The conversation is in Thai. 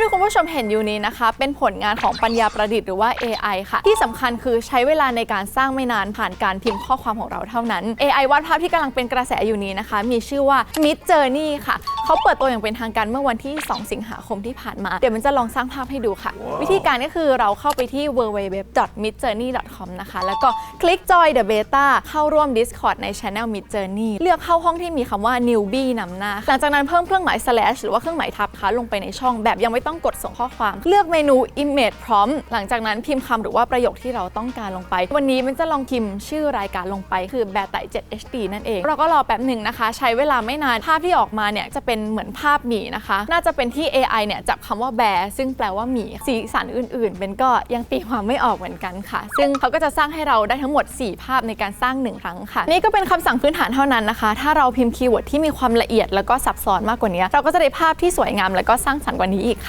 ที่คุณผู้ชมเห็นอยู่นี้นะคะ เป็นผลงานของปัญญาประดิษฐ์หรือว่า AI ค่ะ ที่สำคัญคือใช้เวลาในการสร้างไม่นานผ่านการพิมพ์ข้อความของเราเท่านั้น AI วาดภาพที่กำลังเป็นกระแสอยู่นี้นะคะ มีชื่อว่า Mid Journey ค่ะ เขาเปิดตัวอย่างเป็นทางการเมื่อวันที่ 2 สิงหาคมที่ผ่านมา เดี๋ยวมันจะลองสร้างภาพให้ดูค่ะ วิธีการก็คือเราเข้าไปที่ www.midjourney.com นะคะ แล้วก็คลิก join the beta เข้าร่วม Discord ใน Channel Mid Journey เลือกเข้าห้องที่มีคำว่า newbie นำหน้า หลังจากนั้นเพิ่มเครื่องหมาย slash หรือว่าเครื่องหมายทับค่ะลงไปในช่องแบบยังไม่ต้องกดส่งข้อความ เลือกเมนู image prompt หลังจากนั้นพิมพ์คำหรือว่าประโยคที่เราต้องการลงไป วันนี้มันจะลองพิมพ์ชื่อรายการลงไปคือแบร์ไต7 HD นั่นเอง เราก็รอแป๊บหนึ่งนะคะ ใช้เวลาไม่นานภาพที่ออกมาเนี่ยจะเป็นเหมือนภาพหมีนะคะ น่าจะเป็นที่ AI เนี่ยจับคำว่าแบร์ซึ่งแปลว่าหมีสีสันอื่นๆ เป็นก็ยังตีความไม่ออกเหมือนกันค่ะ ซึ่งเขาก็จะสร้างให้เราได้ทั้งหมด 4 ภาพในการสร้าง 1 ครั้งค่ะ นี่ก็เป็นคำสั่งพื้นฐานเท่านั้นนะคะ ถ้าเราพิมพ์คีย์เวิร์ดที่มีความละเอียดแล้วก็ซับซ้อนมากกว่านี้ เราก็จะได้ภาพที่สวยงามแล้วก็สร้างสรรค์กว่านี้อีกค่ะ